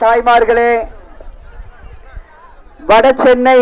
தாய்மார்களே வட சென்னை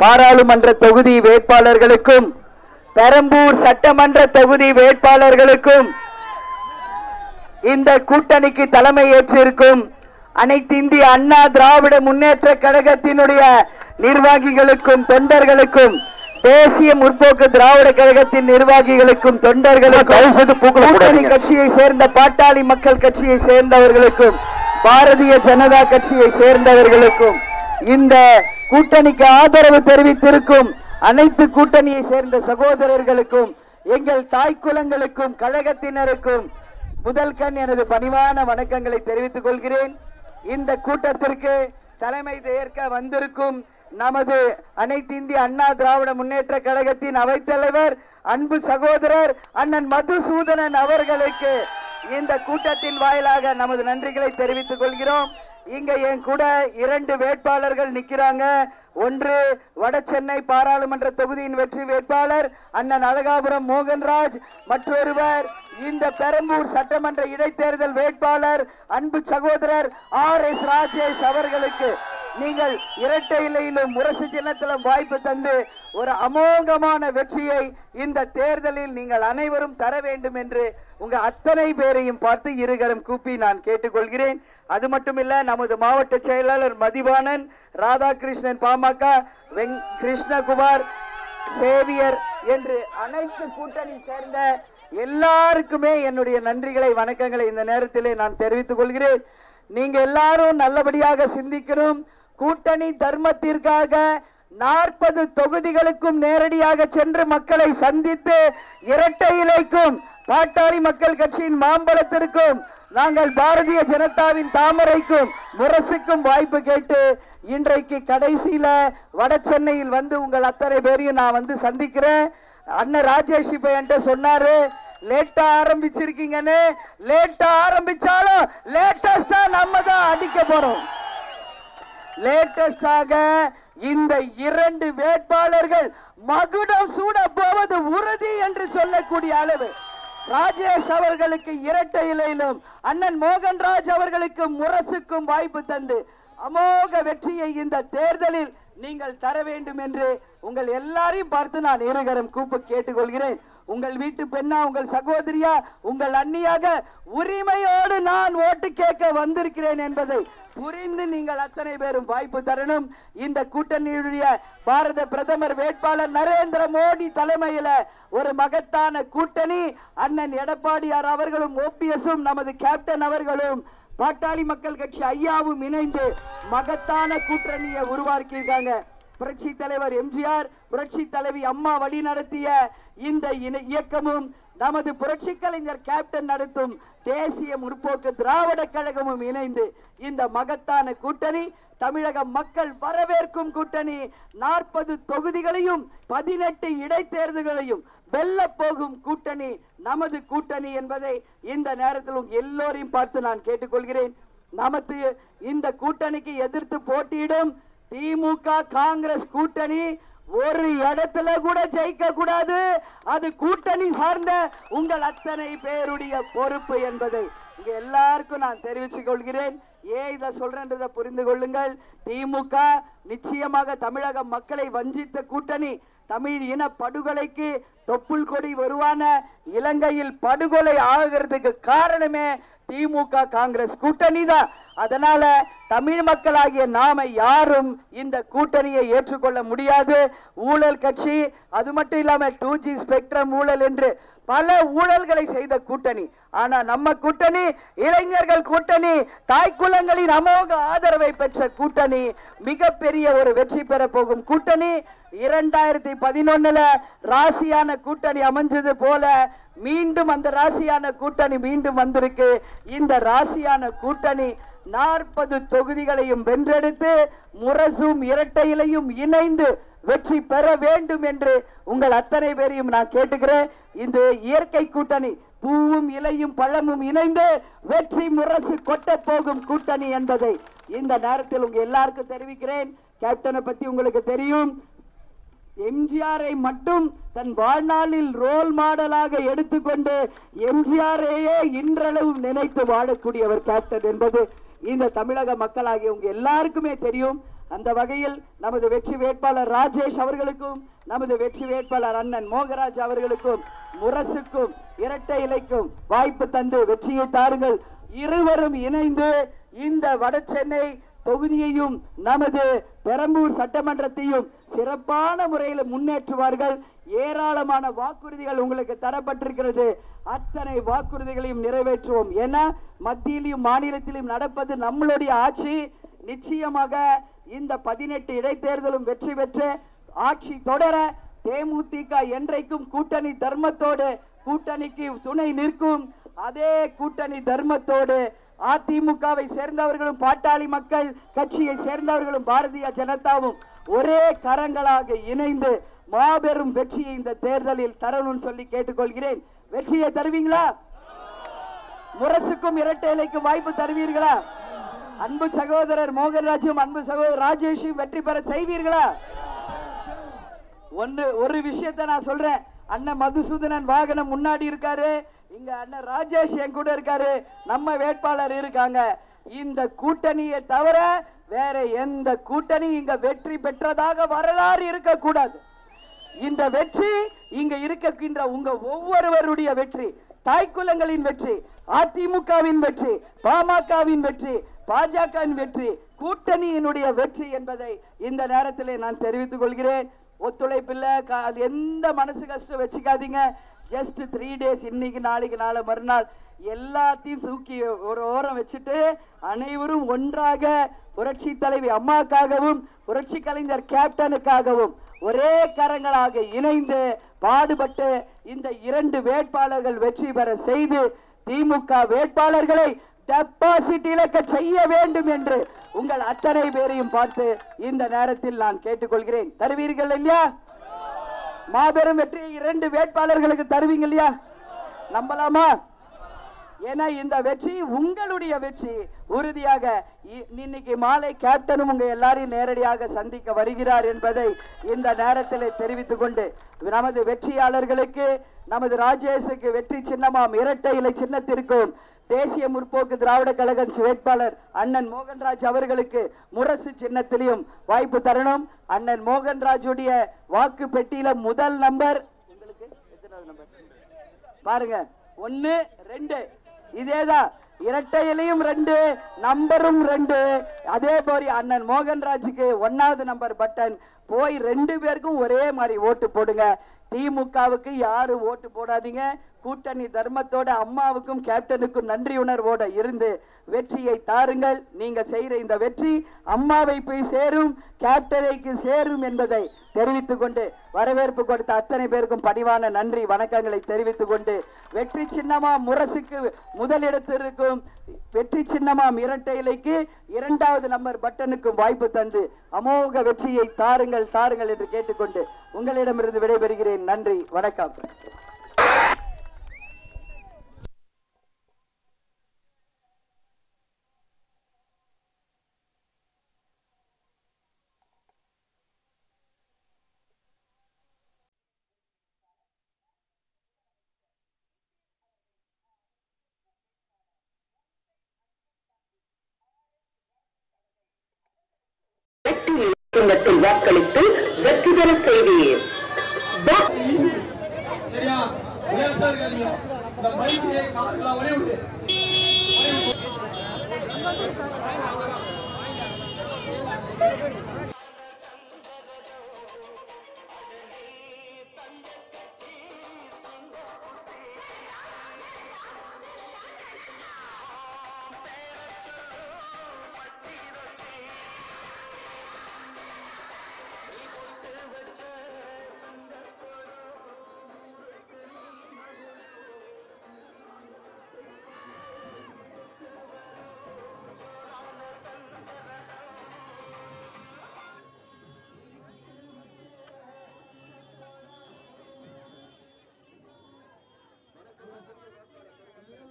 பாராளுமன்ற தொகுதி வேட்பாளர்களுக்கும் பெரம்பூர் சட்டமன்ற தொகுதி வேட்பாளர்களுக்கும் இந்த கூட்டணிக்கு தலைமை ஏற்றிருக்கும் அனைத்து இந்திய அண்ணா திராவிட முன்னேற்ற கழகத்தினுடைய நிர்வாகிகளுக்கும் தொண்டர்களுக்கும் தேசிய முற்போக்கு திராவிட கழகத்தின் நிர்வாகிகளுக்கும் தொண்டர்களுக்கும் கூட்டணி கட்சியை சேர்ந்த பாட்டாளி மக்கள் கட்சியை சேர்ந்தவர்களுக்கும் பாரதிய ஜனதா கட்சியை சேர்ந்தவர்களுக்கும் இந்த கூட்டணிக்கு ஆதரவு தெரிவித்திருக்கும் அனைத்து கூட்டணியை சேர்ந்த சகோதரர்களுக்கும் எங்கள் தாய்க்குலங்களுக்கும் கழகத்தினருக்கும் முதல் கண் எனது பணிவான வணக்கங்களை தெரிவித்துக் கொள்கிறேன். இந்த கூட்டத்திற்கு தலைமை ஏற்க வந்திருக்கும் நமது அனைத்து இந்திய அண்ணா திராவிட முன்னேற்ற கழகத்தின் அவைத்தலைவர் அன்பு சகோதரர் அண்ணன் மதுசூதனன் அவர்களுக்கு இந்த கூட்டத்தின் வாயிலாக நமது நன்றிகளை தெரிவித்துக் கொள்கிறோம். இங்க என் கூட இரண்டு வேட்பாளர்கள் நிக்கிறாங்க. ஒன்று வட சென்னை பாராளுமன்ற தொகுதியின் வெற்றி வேட்பாளர் அண்ணன் அழகாபுரம் மோகன்ராஜ் மற்றொருவர் இந்த பெரம்பூர் சட்டமன்ற இடைத்தேர்தல் வேட்பாளர் அன்பு சகோதரர் ஆர் எஸ் ராஜேஷ் அவர்களுக்கு. நீங்கள் இரட்டை இலையிலும் முரசு சின்னத்திலும் வாய்ப்பு தந்து ஒரு அமோகமான வெற்றியை இந்த தேர்தலில் நீங்கள் அனைவரும் தர வேண்டும் என்று உங்க அத்தனை பேரையும் பார்த்து இருகரம் கூப்பி நான் கேட்டுக்கொள்கிறேன். அது மட்டுமில்ல நமது மாவட்ட செயலாளர் மதிவாணன் ராதாகிருஷ்ணன் பாமக வெங் கிருஷ்ணகுமார் சேவியர் என்று அனைத்து கூட்டணி சேர்ந்த எல்லாருக்குமே என்னுடைய நன்றிகளை வணக்கங்களை இந்த நேரத்திலே நான் தெரிவித்துக் கொள்கிறேன். நீங்க எல்லாரும் நல்லபடியாக சிந்திக்கணும். கூட்டணி தர்மத்திற்காக நாற்பது தொகுதிகளுக்கும் நேரடியாக சென்று மக்களை சந்தித்து இரட்டை இலைக்கும் பாட்டாளி மக்கள் கட்சியின் மாம்பழத்திற்கும் நாங்கள் பாரதிய ஜனதாவின் தாமரைக்கும் முரசுக்கும் வாய்ப்பு கேட்டு இன்றைக்கு கடைசியில வட சென்னையில் வந்து உங்கள் அத்தனை பேரையும் நான் வந்து சந்திக்கிறேன். அண்ணன் ராஜேஷ் இப்ப என்கிட்ட சொன்னாரு லேட்டா ஆரம்பிச்சிருக்கீங்கன்னு. லேட்டா ஆரம்பிச்சாலும் லேட்டஸ்டா நம்ம தான் அடிக்க போறோம். லேட்டஸ்டாக இந்த இரண்டு வேட்பாளர்கள் மகுடம் சூட போவது உறுதி என்று சொல்லக்கூடிய அளவு. ராஜேஷ் அவர்களுக்கு இரட்டை இலையிலும் அண்ணன் மோகன்ராஜ் அவர்களுக்கு முரசுக்கும் வாய்ப்பு தந்து அமோக வெற்றியை இந்த தேர்தலில் நீங்கள் தர வேண்டும் என்று உங்கள் எல்லாரையும் பார்த்து நான் இருகரம் கூப்பு கேட்டுக்கொள்கிறேன். உங்கள் வீட்டு பெண்ணா உங்கள் சகோதரியா உங்கள் அண்ணியாக உரிமையோடு நான் ஓட்டு கேட்க வந்திருக்கிறேன் என்பதை புரிந்து நீங்கள் அத்தனை பேரும் வாய்ப்பு தரணும். இந்த கூட்டணியுடைய பாரத பிரதமர் வேட்பாளர் நரேந்திர மோடி தலைமையில ஒரு மகத்தான கூட்டணி. அண்ணன் எடப்பாடியார் அவர்களும் ஓபிஎஸும் நமது கேப்டன் அவர்களும் பாட்டாளி மக்கள் கட்சி ஐயாவும் இணைந்து மகத்தான கூட்டணியை உருவாக்கியிருக்காங்க. புரட்சி தலைவர் எம்ஜிஆர் புரட்சி தலைவி அம்மா வழி நடத்திய இந்த இயக்கமும் நமது புரட்சி கலைஞர் கேப்டன் நடத்தும் தேசிய முற்போக்கு திராவிட கழகமும் இணைந்து இந்த மகத்தான கூட்டணி தமிழக மக்கள் வரவேற்கும் கூட்டணி நாற்பது தொகுதிகளையும் பதினெட்டு இடைத்தேர்தல்களையும் வெல்ல போகும் கூட்டணி நமது கூட்டணி என்பதை இந்த நேரத்தில் எல்லோரையும் பார்த்து நான் கேட்டுக்கொள்கிறேன். நமது இந்த கூட்டணிக்கு எதிர்த்து போட்டியிடும் திமுக காங்கிரஸ் கூட்டணி ஒரு இடத்துல கூட ஜெயிக்க கூடாது. அது கூட்டணி சார்ந்த உங்கள் அத்தனை பேருடைய பொறுப்பு என்பதை இங்க எல்லாருக்கும் நான் தெரிவித்துக் கொள்கிறேன். ஏன் இதை சொல்றேன்றதை புரிந்து கொள்ளுங்கள். திமுக நிச்சயமாக தமிழக மக்களை வஞ்சித்த கூட்டணி. தமிழ் இன படுகொலைக்கு தொப்புள் கொடி வருவான இலங்கையில் படுகொலை ஆகிறதுக்கு காரணமே திமுக காங்கிரஸ் கூட்டணி தான். அதனால தமிழ் மக்களாகிய நாம யாரும் இந்த கூட்டணியை ஏற்றுக்கொள்ள முடியாது. ஊழல் கட்சி அது மட்டும் இல்லாம டூ ஜி ஸ்பெக்ட்ரம் ஊழல் என்று பல ஊழல்களை செய்த கூட்டணி. ஆனா நம்ம கூட்டணி இளைஞர்கள் கூட்டணி தாய்க்குலங்களின் அமோக ஆதரவை பெற்ற கூட்டணி மிகப்பெரிய ஒரு வெற்றி பெற போகும் கூட்டணி. இரண்டாயிரத்தி பதினொன்னுல ராசியான கூட்டணி அமைஞ்சது போல மீண்டும் அந்த ராசியான கூட்டணி மீண்டும் வந்திருக்கு. இந்த ராசியான கூட்டணி நாற்பது தொகுதிகளையும் வென்றெடுத்து முரசும் இரட்டையிலையும் இணைந்து வெற்றி பெற வேண்டும் என்று உங்கள் அத்தனை பேரையும் நான் கேட்டுக்கிறேன். இந்த இயற்கை கூட்டணி பூவும் இலையும் பழமும் இணைந்து வெற்றி முரசு கொட்ட போகும் கூட்டணி என்பதை இந்த நேரத்தில் உங்க எல்லாருக்கும் தெரிவிக்கிறேன். கேப்டனை பத்தி உங்களுக்கு தெரியும். எம்ஜிஆரை மட்டும் தன் வாழ்நாளில் ரோல் மாடலாக எடுத்துக்கொண்டு எம்ஜிஆரையே இன்றளவும் நினைத்து வாழக்கூடியவர் கேப்டன் என்பது இந்த தமிழக மக்களாகிய உங்க எல்லாருக்குமே தெரியும். அந்த வகையில் நமது வெற்றி வேட்பாளர் ராஜேஷ் அவர்களுக்கும் நமது வெற்றி வேட்பாளர் அண்ணன் மோகராஜ் அவர்களுக்கும் முரசுக்கும் இரட்டை இலைக்கும் வாய்ப்பு தந்து வெற்றியை தாருங்கள். இருவரும் இணைந்து இந்த வட சென்னை தொகுதியையும் நமது பெரம்பூர் சட்டமன்றத்தையும் சிறப்பான முறையில் முன்னேற்றுவார்கள். ஏராளமான வாக்குறுதிகள் உங்களுக்கு தரப்பட்டிருக்கிறது. அத்தனை வாக்குறுதிகளையும் நிறைவேற்றுவோம். என மத்தியிலும் மாநிலத்திலும் நடப்பது நம்மளுடைய ஆட்சி. நிச்சயமாக இந்த பதினெட்டு இடைத்தேர்தலும் வெற்றி பெற்று ஆட்சி தொடர தேமுதிக என்றைக்கும் கூட்டணி தர்மத்தோடு கூட்டணிக்கு துணை நிற்கும். அதே கூட்டணி தர்மத்தோடு அதிமுகவை சேர்ந்தவர்களும் பாட்டாளி மக்கள் கட்சியை சேர்ந்தவர்களும் பாரதிய ஜனதாவும் ஒரே கரங்களாக இணைந்து மாபெரும் வெற்றியை இந்த தேர்தலில் தரணும்னு சொல்லி கேட்டுக்கொள்கிறேன். வெற்றியை தருவீங்களா? முரசுக்கும் இரட்டை இலைக்கும் வாய்ப்பு தருவீர்களா? அன்பு சகோதரர் மோகன்ராஜும் அன்பு சகோதரர் ராஜேஷும் வெற்றி பெற செய்வீர்களா? ஒன்று ஒரு விஷயத்தை நான் சொல்றேன். அண்ணன் மதுசூதனன் வாகனம் முன்னாடி இருக்காரு. இங்க அண்ணன் ராஜேஷ் என் கூட இருக்காரு. நம்ம வேட்பாளர் இருக்காங்க. இந்த கூட்டணியை தவிர வேற எந்த கூட்டணி இங்க வெற்றி பெற்றதாக வரலாறு இருக்கக்கூடாது. இந்த வெற்றி இங்க இருக்கின்ற உங்க ஒவ்வொருவருடைய வெற்றி தாய்க்குலங்களின் வெற்றி அதிமுகவின் வெற்றி பாமகவின் வெற்றி பாஜகவின் வெற்றி கூட்டணியினுடைய வெற்றி என்பதை இந்த நேரத்திலே நான் தெரிவித்துக் கொள்கிறேன். ஒத்துழைப்பு இல்லை அது எந்த மனசு கஷ்டம் வச்சுக்காதீங்க. ஜஸ்ட் த்ரீ டேஸ் இன்னைக்கு நாளைக்கு நாளை மறுநாள் எல்லாத்தையும் தூக்கி ஒரு ஓரம் வச்சுட்டு அனைவரும் ஒன்றாக புரட்சி தலைவி அம்மாக்காகவும் புரட்சி கலைஞர் கேப்டனுக்காகவும் ஒரே கரங்களாக இணைந்து பாடுபட்டு இந்த இரண்டு வேட்பாளர்கள் வெற்றி பெற செய்து திமுக வேட்பாளர்களை டெபாசிட் இழக்க செய்ய வேண்டும் என்று உங்கள் அத்தனை பேரையும் பார்த்து இந்த நேரத்தில் நான் கேட்டுக்கொள்கிறேன். தருவீர்கள் இல்லையா? மாபெரும் வெற்றி இரண்டு வேட்பாளர்களுக்கு தருவீங்க இல்லையா? நம்பலாமா? ஏன்னா இந்த வெற்றி உங்களுடைய வெற்றி. உறுதியாக இ- இன்னைக்கு மாலை கேப்டனும் உங்க எல்லாரையும் நேரடியாக சந்திக்க வருகிறார் என்பதை இந்த நேரத்தில் தெரிவித்துக் கொண்டு நமது வெற்றியாளர்களுக்கு நமது ராஜேஷுக்கு வெற்றி சின்னமாம் இரட்டை இலை சின்னத்திற்கும் தேசிய முற்போக்கு திராவிட கழக வேட்பாளர் அண்ணன் மோகன்ராஜ் அவர்களுக்கு முரசு சின்னத்திலையும் வாய்ப்பு தரணும். அண்ணன் மோகன்ராஜுடைய வாக்கு பெட்டியில முதல் நம்பர் உங்களுக்கு நம்பர் பாருங்க. ஒன்னு ரெண்டு. இதேதான். இரட்டையிலையும் ரெண்டு நம்பரும் ரெண்டு. அதே மாதிரி அண்ணன் மோகன்ராஜுக்கு ஒன்னாவது நம்பர் பட்டன் போய் ரெண்டு பேருக்கும் ஒரே மாதிரி ஓட்டு போடுங்க. திமுகவுக்கு யாரும் ஓட்டு போடாதீங்க. கூட்டணி தர்மத்தோட அம்மாவுக்கும் கேப்டனுக்கும் நன்றி உணர்வோட இருந்து வெற்றியை தாருங்கள். நீங்க செய்யற இந்த வெற்றி அம்மாவை போய் சேரும் கேப்டனைக்கு சேரும் என்பதை தெரிவித்துக் கொண்டு வரவேற்பு கொடுத்த அத்தனை பேருக்கும் பணிவான நன்றி வணக்கங்களை தெரிவித்துக் கொண்டு வெற்றி சின்னமா முரசுக்கு முதலிடத்திற்கும் வெற்றி சின்னமா இரட்டை இலைக்கு இரண்டாவது நம்பர் பட்டனுக்கும் வாய்ப்பு தந்து அமோக வெற்றியை தாருங்கள் தாருங்கள் என்று கேட்டுக்கொண்டு உங்களிடமிருந்து விடைபெறுகிறேன். நன்றி வணக்கம். சின்னத்தில் வாக்களித்து வெற்றி பெற செய்தீர்